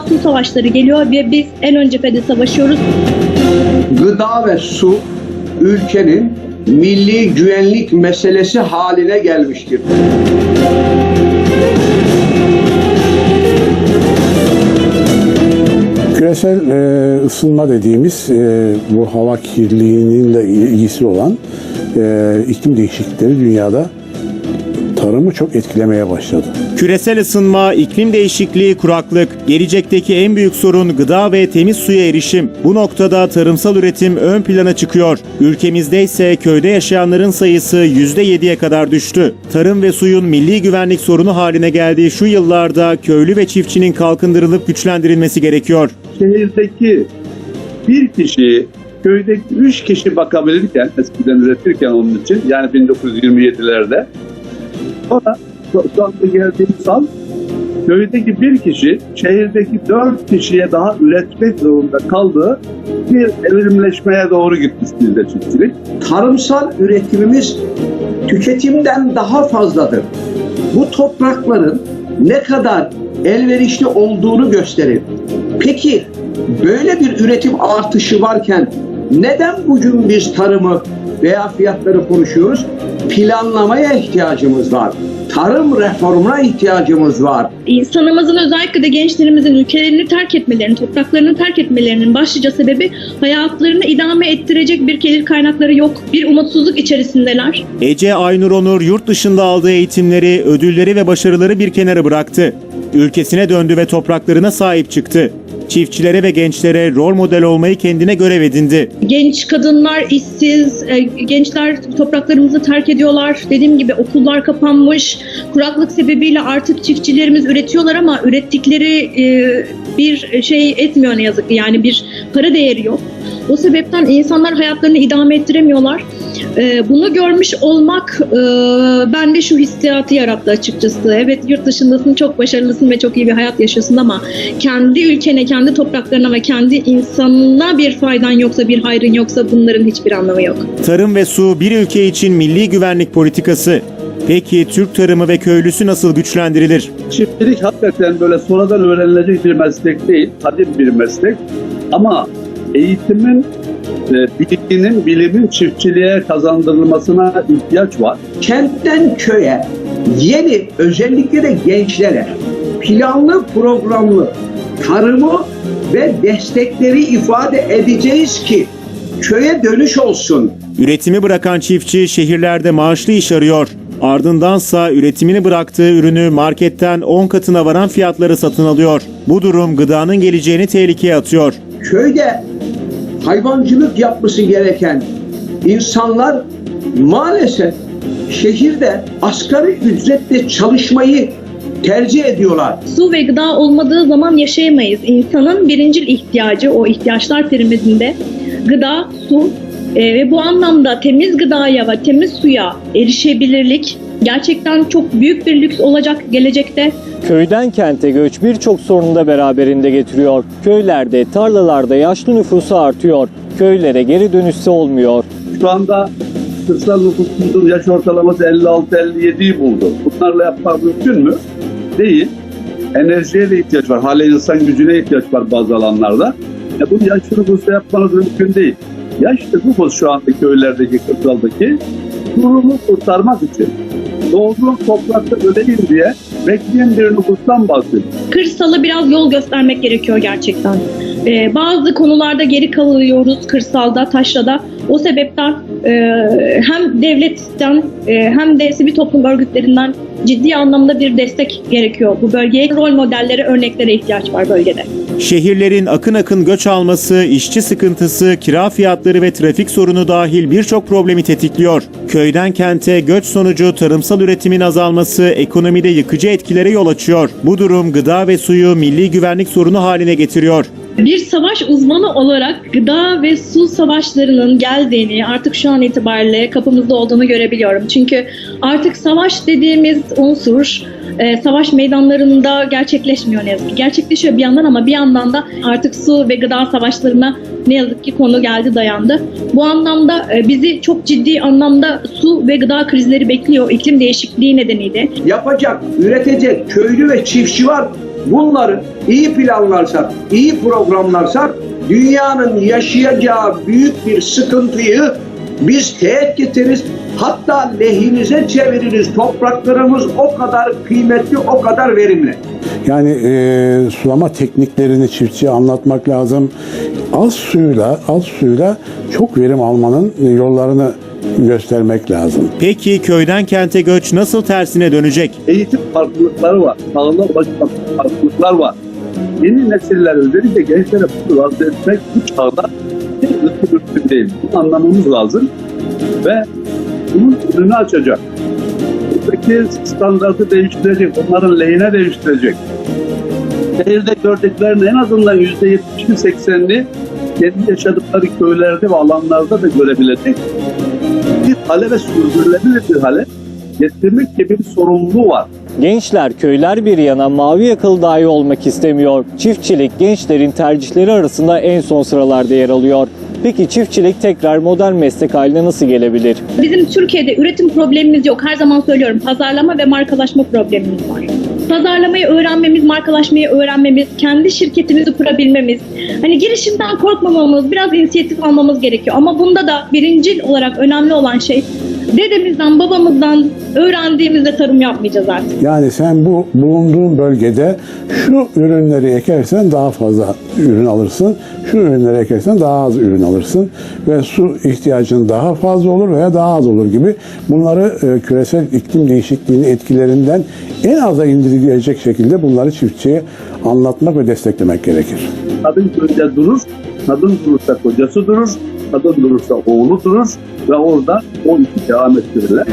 su savaşları geliyor ve biz en ön cephede savaşıyoruz. Gıda ve su ülkenin milli güvenlik meselesi haline gelmiştir. Küresel e, ısınma dediğimiz e, bu hava kirliliğiyle ilgisi olan e, iklim değişiklikleri dünyada tarımı çok etkilemeye başladı. Küresel ısınma, iklim değişikliği, kuraklık, gelecekteki en büyük sorun gıda ve temiz suya erişim. Bu noktada tarımsal üretim ön plana çıkıyor. Ülkemizde ise köyde yaşayanların sayısı %7'ye kadar düştü. Tarım ve suyun milli güvenlik sorunu haline geldiği şu yıllarda köylü ve çiftçinin kalkındırılıp güçlendirilmesi gerekiyor. şehirdeki bir kişi köydeki üç kişi bakabilirken eskiden üretirken onun için yani 1927'lerde sonra şu anda geldiğimiz an köydeki bir kişi şehirdeki dört kişiye daha üretmek zorunda kaldığı bir evrimleşmeye doğru gitmiş bizde çiftçilik. Tarımsal üretimimiz tüketimden daha fazladır. Bu toprakların ne kadar elverişli olduğunu gösterir. Peki böyle bir üretim artışı varken neden bugün biz tarımı veya fiyatları konuşuyoruz? Planlamaya ihtiyacımız var. Tarım reformuna ihtiyacımız var. İnsanımızın özellikle de gençlerimizin ülkelerini terk etmelerinin, topraklarını terk etmelerinin başlıca sebebi hayatlarını idame ettirecek bir gelir kaynakları yok. Bir umutsuzluk içerisindeler. Ece Aynur Onur yurt dışında aldığı eğitimleri, ödülleri ve başarıları bir kenara bıraktı. Ülkesine döndü ve topraklarına sahip çıktı. Çiftçilere ve gençlere rol model olmayı kendine görev edindi. Genç kadınlar işsiz, e, gençler topraklarımızı terk ediyorlar. Dediğim gibi okullar kapanmış. Kuraklık sebebiyle artık çiftçilerimiz üretiyorlar ama ürettikleri e, bir şey etmiyor ne yazık ki. Yani bir para değeri yok. O sebepten insanlar hayatlarını idame ettiremiyorlar. E, Bunu görmüş olmak e, bende şu hissiyatı yarattı açıkçası. Evet yurt dışındasın, çok başarılısın ve çok iyi bir hayat yaşıyorsun ama kendi ülkene, kendi topraklarına ve kendi insanına bir faydan yoksa, bir hayrın yoksa bunların hiçbir anlamı yok. Tarım ve su bir ülke için milli güvenlik politikası. Peki Türk tarımı ve köylüsü nasıl güçlendirilir? Çiftçilik hakikaten böyle sonradan öğrenilecek bir meslek değil, kadim bir meslek. Ama eğitimin, e, bilginin, bilimin çiftçiliğe kazandırılmasına ihtiyaç var. kentten köye yeni özellikle de gençlere planlı programlı tarımı ve destekleri ifade edeceğiz ki köye dönüş olsun. Üretimi bırakan çiftçi şehirlerde maaşlı iş arıyor. Ardındansa üretimini bıraktığı ürünü marketten 10 katına varan fiyatları satın alıyor. Bu durum gıdanın geleceğini tehlikeye atıyor. Köyde hayvancılık yapması gereken insanlar maalesef şehirde asgari ücretle çalışmayı tercih ediyorlar. Su ve gıda olmadığı zaman yaşayamayız. İnsanın birincil ihtiyacı o ihtiyaçlar piramidinde gıda, su e, ve bu anlamda temiz gıdaya ve temiz suya erişebilirlik gerçekten çok büyük bir lüks olacak gelecekte. Köyden kente göç birçok sorunu da beraberinde getiriyor. Köylerde, tarlalarda yaşlı nüfusu artıyor. Köylere geri dönüşse olmuyor. Şu anda kırsal nüfusun yaş ortalaması 56-57'yi buldu. Bunlarla yapmak mümkün mü? Değil. Enerjiye de ihtiyaç var. Hala insan gücüne ihtiyaç var bazı alanlarda. Ya bunu yaşlı nüfusla yapmanız mümkün değil. Yaşlı nüfus şu anda köylerdeki, kırsaldaki durumu kurtarmak için doğduğum toprakta öleyim diye bekleyen bir nüfustan bahsediyor. Kırsalı biraz yol göstermek gerekiyor gerçekten. Ee, bazı konularda geri kalıyoruz kırsalda, taşrada. O sebepten hem devletten e, hem de sivil toplum örgütlerinden ciddi anlamda bir destek gerekiyor bu bölgeye. Rol modellere, örneklere ihtiyaç var bölgede. Şehirlerin akın akın göç alması, işçi sıkıntısı, kira fiyatları ve trafik sorunu dahil birçok problemi tetikliyor. Köyden kente göç sonucu tarımsal üretimin azalması ekonomide yıkıcı etkilere yol açıyor. Bu durum gıda ve suyu milli güvenlik sorunu haline getiriyor. Bir savaş uzmanı olarak gıda ve su savaşlarının geldiğini artık şu an itibariyle kapımızda olduğunu görebiliyorum. Çünkü artık savaş dediğimiz unsur e, savaş meydanlarında gerçekleşmiyor ne yazık ki. Gerçekleşiyor bir yandan ama bir yandan da artık su ve gıda savaşlarına ne yazık ki konu geldi dayandı. Bu anlamda e, bizi çok ciddi anlamda su ve gıda krizleri bekliyor iklim değişikliği nedeniyle. Yapacak, üretecek köylü ve çiftçi var. Bunları iyi planlarsak, iyi programlarsak dünyanın yaşayacağı büyük bir sıkıntıyı biz teğet getiririz. Hatta lehinize çeviririz. Topraklarımız o kadar kıymetli, o kadar verimli. Yani e, sulama tekniklerini çiftçiye anlatmak lazım. Az suyla, az suyla çok verim almanın yollarını göstermek lazım. Peki köyden kente göç nasıl tersine dönecek? Eğitim farklılıkları var. Sağlığa ulaşma farklılıklar var. Yeni nesiller özellikle gençlere bunu razı etmek bu çağda mümkün değil. Bunu anlamamız lazım. Ve bunun önünü açacak. Buradaki standartı değiştirecek. Onların lehine değiştirecek. Şehirde gördüklerini en azından yüzde yetmişini seksenini kendi yaşadıkları köylerde ve alanlarda da görebilecek bir hale ve sürdürülebilir bir hale getirmek gibi bir sorumluluğu var. Gençler köyler bir yana mavi yakalı dahi olmak istemiyor. Çiftçilik gençlerin tercihleri arasında en son sıralarda yer alıyor. Peki çiftçilik tekrar modern meslek haline nasıl gelebilir? Bizim Türkiye'de üretim problemimiz yok. Her zaman söylüyorum pazarlama ve markalaşma problemimiz var. Pazarlamayı öğrenmemiz, markalaşmayı öğrenmemiz, kendi şirketimizi kurabilmemiz. Hani girişimden korkmamamız, biraz inisiyatif almamız gerekiyor. Ama bunda da birincil olarak önemli olan şey dedemizden, babamızdan öğrendiğimizde tarım yapmayacağız artık. Yani sen bu bulunduğun bölgede şu ürünleri ekersen daha fazla ürün alırsın. Şu ürünleri ekersen daha az ürün alırsın. Ve su ihtiyacın daha fazla olur veya daha az olur gibi bunları e, küresel iklim değişikliğinin etkilerinden en aza indirgeyecek şekilde bunları çiftçiye anlatmak ve desteklemek gerekir. Kadın köyde durur, Kadın durursa kocası durur, kadın durursa oğlu durur ve orada o işi devam ettirirler.